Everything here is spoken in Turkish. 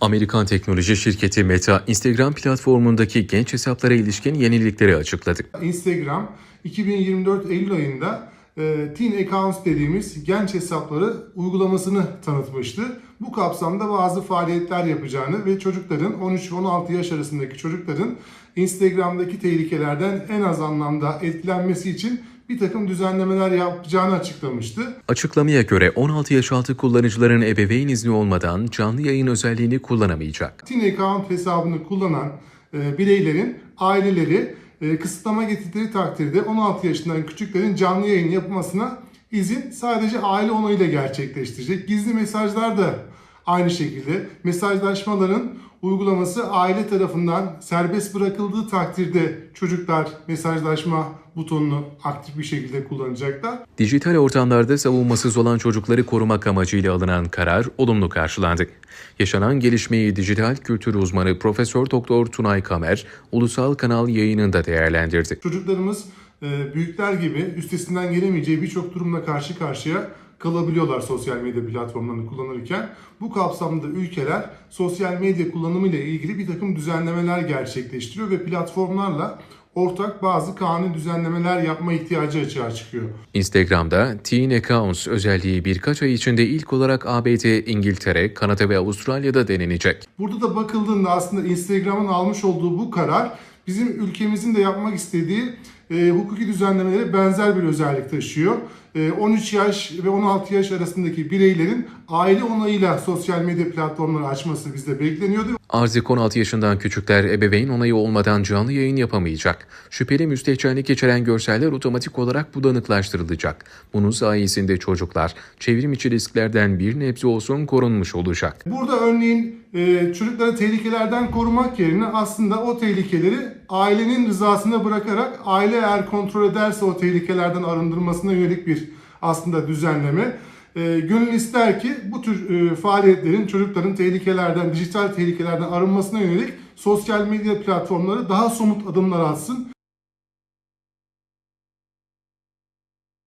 Amerikan teknoloji şirketi Meta, Instagram platformundaki genç hesaplara ilişkin yenilikleri açıkladı. Instagram 2024 Eylül ayında Teen Accounts dediğimiz genç hesapları uygulamasını tanıtmıştı. Bu kapsamda bazı faaliyetler yapacağını ve çocukların 13-16 yaş arasındaki çocukların Instagram'daki tehlikelerden en az anlamda etkilenmesi için bir takım düzenlemeler yapacağını açıklamıştı. Açıklamaya göre 16 yaş altı kullanıcıların ebeveyn izni olmadan canlı yayın özelliğini kullanamayacak. Teen Account hesabını kullanan e, bireylerin aileleri e, kısıtlama getirdikleri takdirde 16 yaşından küçüklerin canlı yayın yapmasına izin sadece aile onayıyla gerçekleştirecek. Gizli mesajlar da aynı şekilde mesajlaşmaların uygulaması aile tarafından serbest bırakıldığı takdirde çocuklar mesajlaşma butonunu aktif bir şekilde kullanacaklar. Dijital ortamlarda savunmasız olan çocukları korumak amacıyla alınan karar olumlu karşılandı. Yaşanan gelişmeyi dijital kültür uzmanı Profesör Doktor Tunay Kamer ulusal kanal yayınında değerlendirdi. Çocuklarımız e, büyükler gibi üstesinden gelemeyeceği birçok durumla karşı karşıya kalabiliyorlar sosyal medya platformlarını kullanırken. Bu kapsamda ülkeler sosyal medya kullanımı ile ilgili bir takım düzenlemeler gerçekleştiriyor ve platformlarla ortak bazı kanun düzenlemeler yapma ihtiyacı açığa çıkıyor. Instagram'da Teen Accounts özelliği birkaç ay içinde ilk olarak ABD, İngiltere, Kanada ve Avustralya'da denenecek. Burada da bakıldığında aslında Instagram'ın almış olduğu bu karar bizim ülkemizin de yapmak istediği e, hukuki düzenlemelere benzer bir özellik taşıyor. E, 13 yaş ve 16 yaş arasındaki bireylerin aile onayıyla sosyal medya platformları açması bizde bekleniyordu. Artık 16 yaşından küçükler ebeveyn onayı olmadan canlı yayın yapamayacak. Şüpheli müstehcenlik içeren görseller otomatik olarak bulanıklaştırılacak. Bunun sayesinde çocuklar çevrim içi risklerden bir nebze olsun korunmuş olacak. Burada örneğin e, çocukları tehlikelerden korumak yerine aslında o tehlikeleri ailenin rızasına bırakarak aile eğer kontrol ederse o tehlikelerden arındırmasına yönelik bir aslında düzenleme. E, gönül ister ki bu tür e, faaliyetlerin çocukların tehlikelerden, dijital tehlikelerden arınmasına yönelik sosyal medya platformları daha somut adımlar atsın.